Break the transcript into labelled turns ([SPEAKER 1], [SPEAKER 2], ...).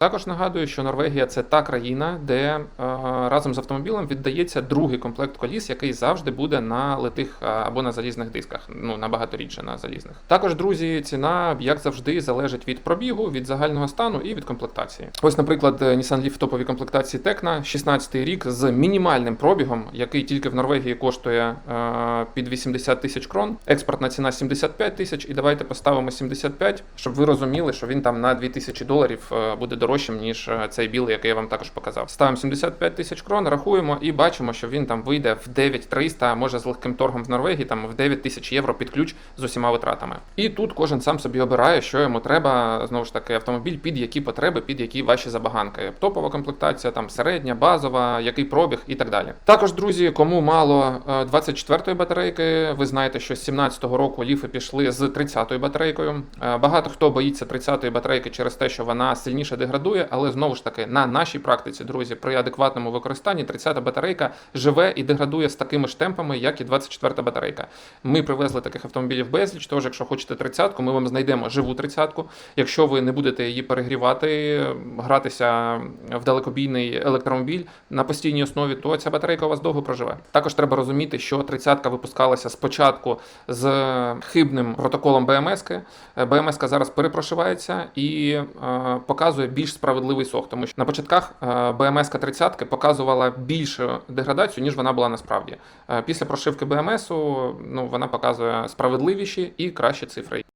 [SPEAKER 1] Також нагадую, що Норвегія це та країна, де е, разом з автомобілем віддається другий комплект коліс, який завжди буде на литих е, або на залізних дисках. Ну набагато рідше на залізних. Також, друзі, ціна, як завжди, залежить від пробігу, від загального стану і від комплектації. Ось, наприклад, е, Nissan Leaf в топовій комплектації Tecna, 16 рік з мінімальним пробігом, який тільки в Норвегії коштує під 80 тисяч крон. Експортна ціна 75 тисяч. І давайте поставимо 75, щоб ви розуміли, що він там на 2000 доларів е, буде дорожчим, ніж е, цей білий, який я вам також показав. Ставимо 75 тисяч крон, рахуємо і бачимо, що він там вийде в 9300, а може з легким торгом в Норвегії, там в 9 тисяч євро під ключ з усіма витратами. І тут кожен сам собі обирає, що йому треба. Знову ж таки, автомобіль під які потреби, під які ваші забаганки. Топова комплектація, там середня, базова, який пробіг і так далі. Також, друзі, кому мало е, 24-ї батарейки, ви знаєте, що з 17-го року ліфи пішли з 30-ю батарейкою. Е, Багато хто боїться 30-ї батарейки через те, що вона сильніше деградує, але знову ж таки на нашій практиці, друзі, при адекватному використанні 30-та батарейка живе і деградує з такими ж темпами, як і 24-та батарейка. Ми привезли таких автомобілів безліч. Тож, якщо хочете 30-ку, ми вам знайдемо живу 30-ку. Якщо ви не будете її перегрівати, гратися в далекобійний електромобіль на постійній основі, то ця батарейка у вас довго проживе. Також треба розуміти, що 30-ка випускалася спочатку з хибним протоколом БМС. БМС зараз перепрошивається і е, показує більш справедливий сок, тому що на початках е, БМС 30 показувала більшу деградацію, ніж вона була насправді. Е, після прошивки БМСу ну, вона показує справедливіші і кращі цифри.